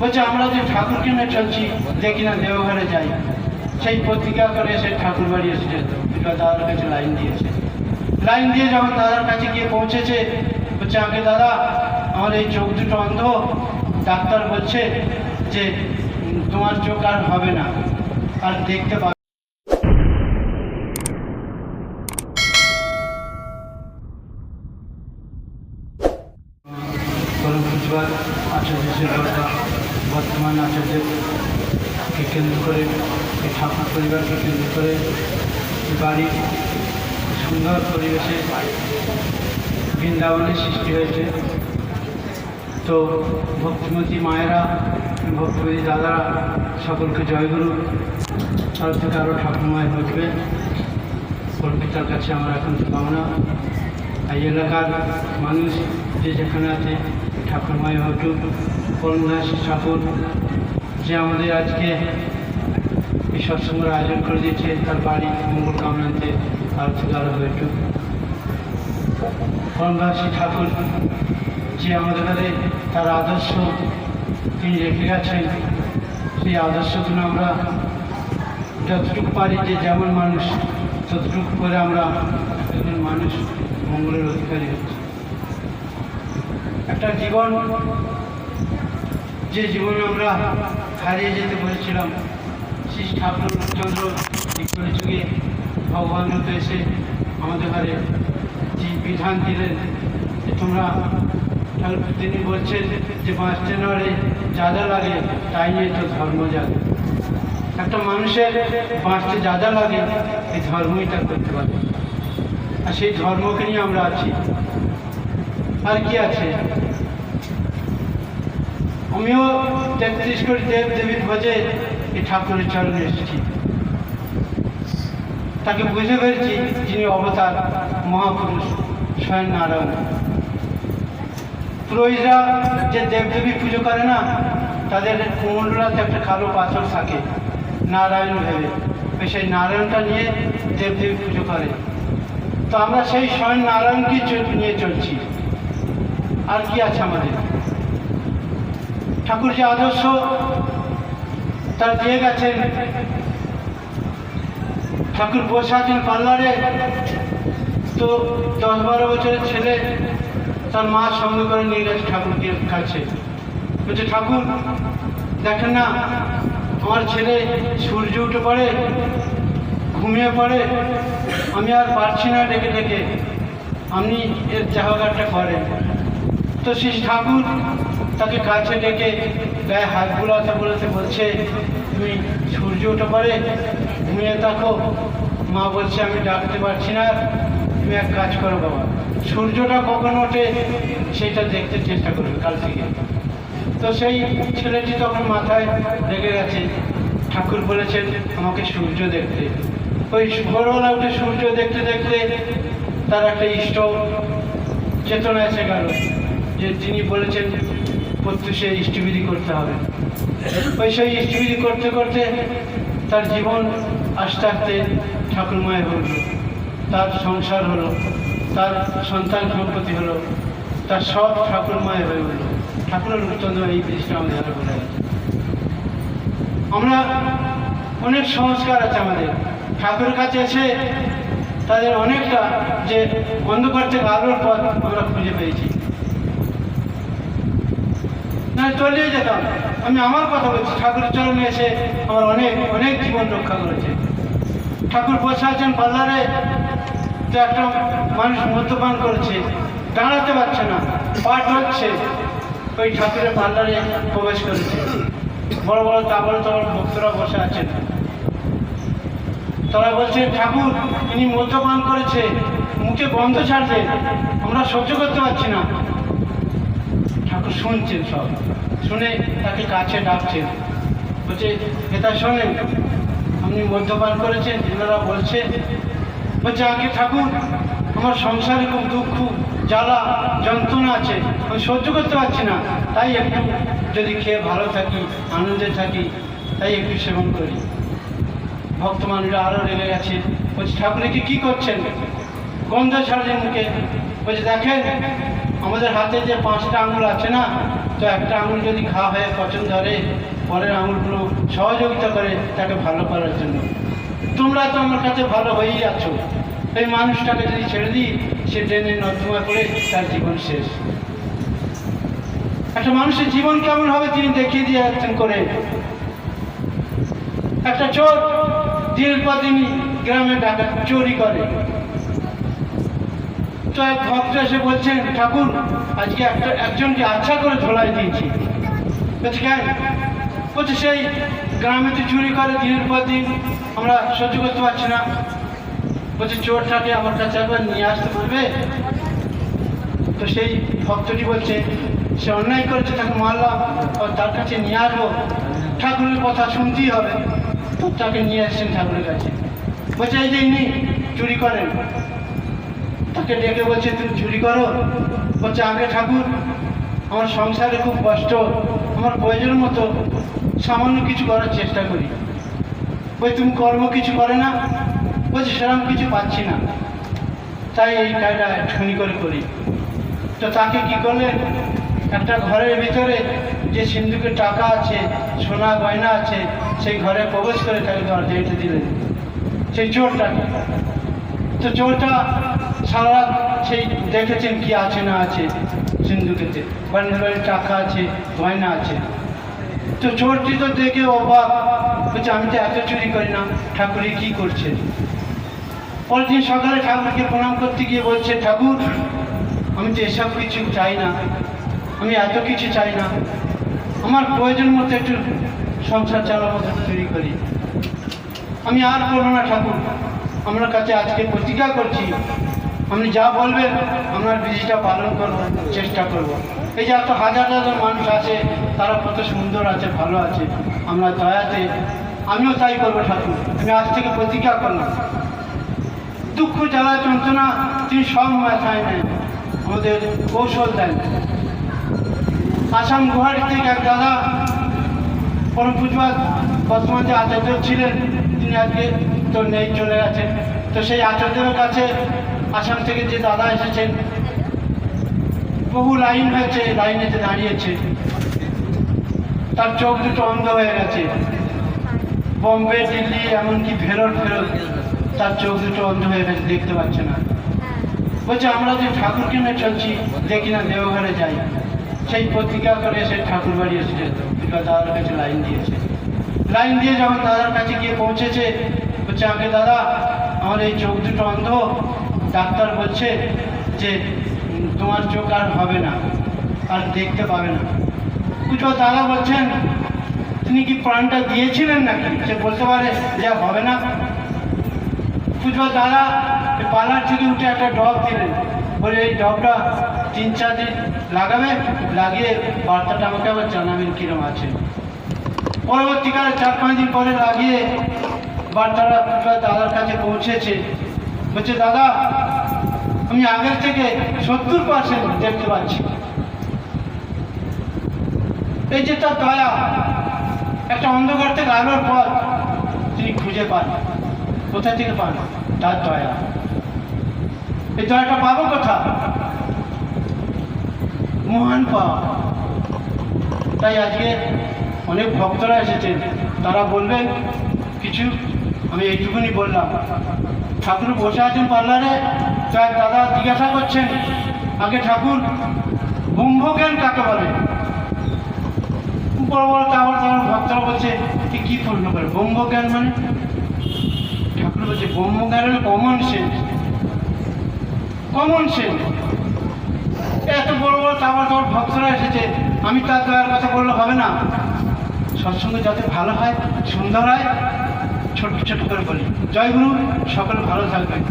বলছে, আমরা যে ঠাকুর কিনে চলছি দেখি কিনা দেওঘরে যাই। সেই প্রতিজ্ঞা করে সে ঠাকুর বাড়ি এসেছে, দুটো দাদার কাছে লাইন দিয়েছে। লাইন দিয়ে যখন দাদার কাছে গিয়ে পৌঁছেছে, বলছে, আগে দাদা, আমার এই চোখ দুটো অন্ধ। ডাক্তার বলছে যে তোমার চোখ আর হবে না, আর দেখতে পাবে ঠাকুর পরিবারকে কেন্দ্র করে বাড়ির সুন্দর পরিবেশে বৃন্দাবনের সৃষ্টি হয়েছে। তো ভক্তিমতী মায়েরা, ভক্তিমতী দাদারা সকলকে জয়গুরু তার থেকে আরও ঠাকুরমায় হইবে। কলকাতার কাছে আমার এখন কামনা এই এলাকার মানুষ যে যেখানে আছে, ঠাকুরমায় হটুক করুণাসী ঠাকুর, যে আমাদের আজকে এই সৎসঙ্গের আয়োজন করে দিয়েছে তার বাড়ি মঙ্গল কামনাতে তার আরও হয়েটুক করুণাসী ঠাকুর, যে আমাদের কাছে তার আদর্শ তিনি রেখে গেছেন, সেই আদর্শগুলো আমরা যতটুকু পারি যে যেমন মানুষ, ততটুকু করে আমরা একজন মানুষ মঙ্গলের অধিকারী হচ্ছে। একটা জীবন, যে জীবনে আমরা হারিয়ে যেতে বলেছিলাম শ্রী ঠাকুর চন্দ্র বিক্রয় যুগে ভগবান হতে এসে আমাদের ঘরে যে বিধান দিলেন যে তোমরা তিনি বলছেন যে পাঁচ জানুয়ারি যা যা লাগে, তাই নিয়ে তো ধর্ম যাবে একটা মানুষের বাঁচতে যা যা লাগে, এই ধর্মই তার করতে পারে। আর সেই ধর্মকে নিয়ে আমরা আছি। আর কি আছে? আমিও তেত্রিশ কোটি দেব দেবীর ভোজে এই ঠাকুরের চরণে এসেছি। তাকে বুঝে পেরেছি যিনি অবতার মহাপুরুষ স্বয়ং নারায়ণ পুরোহিতরা যে দেবদেবী পুজো করে না, তাদের কুমন্ডলাতে একটা কালো পাথর থাকে, নারায়ণ ভেবে। সেই নারায়ণটা নিয়ে দেবদেবী পুজো করে। তো আমরা সেই স্বয়ং নারায়ণকে নিয়ে চলছি। আর কি আছে আমাদের? ঠাকুর যে আদর্শ তার দিয়ে গেছেন। ঠাকুর বসে আছেন পার্লারে। তো দশ বারো বছরের ছেলে, তার মা সঙ্গে করে নিয়ে গেছে ঠাকুরকে কাছে। বলছে, ঠাকুর, দেখেন না, আমার ছেলে সূর্য উঠে পড়ে, ঘুমিয়ে পড়ে, আমি আর পারছি না ডেকে ডেকে। আপনি এর জাহাগারটা করেন। তো শ্রী ঠাকুর তাকে কাছে ডেকে গায়ে হাত বুলাতে বলেতে বলছে, তুমি সূর্য উঠে পড়ে, ঘুমিয়ে থাকো। মা বলছে, আমি ডাকতে পারছি না, তুমি এক কাজ করো বাবা, সূর্যটা কখন ওঠে সেটা দেখতে চেষ্টা করবে কাল থেকে। তো সেই ছেলেটি তখন মাথায় লেগে গেছে। ঠাকুর বলেছেন, আমাকে সূর্য দেখতে। ওই ভোরবেলা উঠে সূর্য দেখতে দেখতে তার একটা ইষ্ট চেতনা এসে গেল। যে তিনি বলেছেন প্রত্যুষে ইষ্টবিধি করতে হবে। ওই সেই ইষ্টবিধি করতে করতে তার জীবন আস্তে আস্তে ঠাকুরময় হল। তার সংসার হলো, তার সন্তান সম্পত্তি হলো, তার সব ঠাকুরময় হয়ে উঠল। ঠাকুরের উত্তন্দ এই জিনিসটা আমাদের বলে আমরা অনেক সংস্কার আছে আমাদের। ঠাকুরের কাছে এসে তাদের অনেকটা যে অন্ধকার থেকে আলোর পথ আমরা খুঁজে পেয়েছি। না চলিয়ে যেতাম আমি আমার কথা বলছি। ঠাকুরের চরণে এসে আমার অনেক অনেক জীবন রক্ষা করেছে। ঠাকুর বসে আছেন পার্লারে। তো একটা মানুষ মদ্যপান করেছে। দাঁড়াতে পারছে না। পাঠ হচ্ছে ওই ঠাকুরের পার্লারে প্রবেশ করেছে। বড় বড় তাবড় তাবড় ভক্তরা বসে আছেন। তারা বলছে ঠাকুর, ইনি মদ্যপান করেছে। মুখে গন্ধ ছাড়ছে। আমরা সহ্য করতে পারছি না। শুনছেন সব। শুনে তাকে কাছে ডাকছেন। বলছে এটা শোনেন, আপনি মদ্যপান করেছেন, এনারা বলছে বলছে, আগে ঠাকুর আমার সংসারে খুব দুঃখ, জ্বালা, যন্ত্রণা আছে, আমি সহ্য করতে পারছি না। তাই একটু যদি খেয়ে ভালো থাকি, আনন্দে থাকি, তাই একটু সেবন করি। ভক্ত মানুষরা আরও রেগে গেছে। বলছে, ঠাকুরকে কি করছেন? গন্ধ ছাড়লেন মুখে। বলছে, দেখেন আমাদের হাতে যে পাঁচটা আঙুল আছে না, তো একটা আঙুল যদি ঘা হয়ে পচন ধরে, পরের আঙুলগুলো সহযোগিতা করে তাকে ভালো করার জন্য। তোমরা তো আমার কাছে ভালো হয়েই আছো। এই মানুষটাকে যদি ছেড়ে দিই, সে ট্রেনে নর্দমা করে তার জীবন শেষ। একটা মানুষের জীবন কেমন হবে তিনি দেখিয়ে দিয়ে যাচ্ছেন করে। একটা চোর দিনের পর দিন গ্রামে টাকা চুরি করে। এক ভক্ত এসে বলছেন, ঠাকুর, আজকে একজনকে আচ্ছা করে ধোলাই দিয়েছি। বলছে, কেন? বলছে, সেই গ্রামে তো চুরি করে দিনের পর দিন, আমরা সহ্য করতে পারছি না। বলছে, চোরটাকে আমার কাছে একবার নিয়ে আসতে পারবে তো সেই ভক্তটি বলছে, সে অন্যায় করেছে, তাকে মারলাম, আর তার কাছে নিয়ে আসব। ঠাকুরের কথা শুনতেই হবে। তাকে নিয়ে আসছেন ঠাকুরের কাছে। বলছে, এই যে ইনি চুরি করেন তাকে ডেকে বলছে, তুমি চুরি করো? বলছে, আগে ঠাকুর, আমার সংসারে খুব কষ্ট। আমার প্রয়োজন মতো সামান্য কিছু করার চেষ্টা করি। ওই তুমি কর্ম কিছু করে না? বলছে, সেরকম কিছু পাচ্ছি না। তাই এই কাজটা একটুখানি করে করি। তো তাকে কি করলেন একটা ঘরের ভিতরে যে সিন্ধুকে টাকা আছে, সোনা, গয়না আছে, সেই ঘরে প্রবেশ করে তাকে দরজা দিলেন। সেই চোরটাকে। তো চোরটা সারা সেই দেখেছেন কি আছে না আছে সিন্ধুকেতে। বাড়ির টাকা আছে, গয়না আছে। তো চোরটি তো দেখে অবাক। বলছে, আমি তো এত চুরি করি না। ঠাকুরে কি করছে পরের দিন সকালে ঠাকুরকে প্রণাম করতে গিয়ে বলছে, ঠাকুর, আমি তো এসব কিছু চাই না। আমি এত কিছু চাই না। আমার প্রয়োজন মতো একটু সংসার চালার মতো তৈরি করি। আমি আর করব না, ঠাকুর। আপনার কাছে আজকে প্রতিজ্ঞা করছি। আপনি যা বলবেন আপনার বিধিটা পালন করব, চেষ্টা করব। এই যে এত হাজার হাজার মানুষ আছে, তারা কত সুন্দর আছে, ভালো আছে, আমরা দয়াতে, আমিও তাই করব ঠাকুর। আমি আজ থেকে প্রতিজ্ঞা করলাম। দুঃখ, জ্বালা, যন্ত্রণা, তিনি সব মাথায় নেন, আমাদের কৌশল দেন। আসাম গুহারি থেকে এক দাদা, পরম পুজবাদ বর্তমান যে আচার্য ছিলেন, তিনি আজকে তো নেই, চলে গেছেন। তো সেই আচার্যের কাছে আসাম থেকে যে দাদা এসেছেন, বহু লাইন হয়েছে লাইনেতে দাঁড়িয়েছে। তার চোখ দুটো অন্ধ হয়ে গেছে। বম্বে, দিল্লি, এমনকি ফেরত ফেরত তার চোখ দুটো অন্ধ হয়ে গেছে, দেখতে পাচ্ছে না। বলছে, আমরা যে ঠাকুরকে নিয়ে চলছি, দেখি না, দেওঘরে যাই। সেই পত্রিকা করে সে ঠাকুর বাড়ি এসেছে এবার দাদার কাছে লাইন দিয়েছে। লাইন দিয়ে যখন দাদার কাছে গিয়ে পৌঁছেছে, বলছে, আগে দাদা, আমার এই চোখ দুটো অন্ধ ডাক্তার বলছে যে তোমার চোখ আর হবে না, আর দেখতে পাবে না। পুজো দাদা বলছেন, তিনি কি প্রাণটা দিয়েছিলেন নাকি? সে বলতে পারে, যা হবে না। পুজো দাদা পালার থেকে উঠে একটা ডব দিলেন। বলে, এই ডবটা তিন চার দিন লাগাবে, লাগিয়ে বার্তাটা আমাকে আবার জানাবেন কিরম আছে। পরবর্তীকালে চার পাঁচ দিন পরে লাগিয়ে বার্তাটা দাদার কাছে পৌঁছেছে। বলছে, দাদা, আমি আগের থেকে সত্তর পার্সেন্ট দেখতে পাচ্ছি। এই যে তার দয়া, একটা অন্ধকার থেকে আলোর পথ তিনি খুঁজে পান। কোথা থেকে পান? তার দয়া। এই দয়াটা পাবো কোথা মহান পাওয়া তাই আজকে অনেক ভক্তরা এসেছেন। তারা বলবেন, কিছু আমি এইটুকুনি বললাম। ঠাকুর বসে আছেন পার্লারে তো এক দাদা জিজ্ঞাসা করছেন, আগে ঠাকুর ব্রহ্মজ্ঞান কাকে বলে? বড় বড় তারপর তারপর ভক্তরা বলছে কি কি প্রশ্ন করে ব্রহ্মজ্ঞান মানে? ঠাকুর বলছে ব্রহ্মজ্ঞান হলো কমন সেন্স কমন সেন্স এত বড় বড় তারপর তারপর ভক্তরা এসেছে, আমি তার দয়ার কথা বললে হবে না। সৎসঙ্গ যাতে ভালো হয়, সুন্দর হয় ছোট ছোট করে বলি। জয় গুরু সকলে ভালো থাকবেন।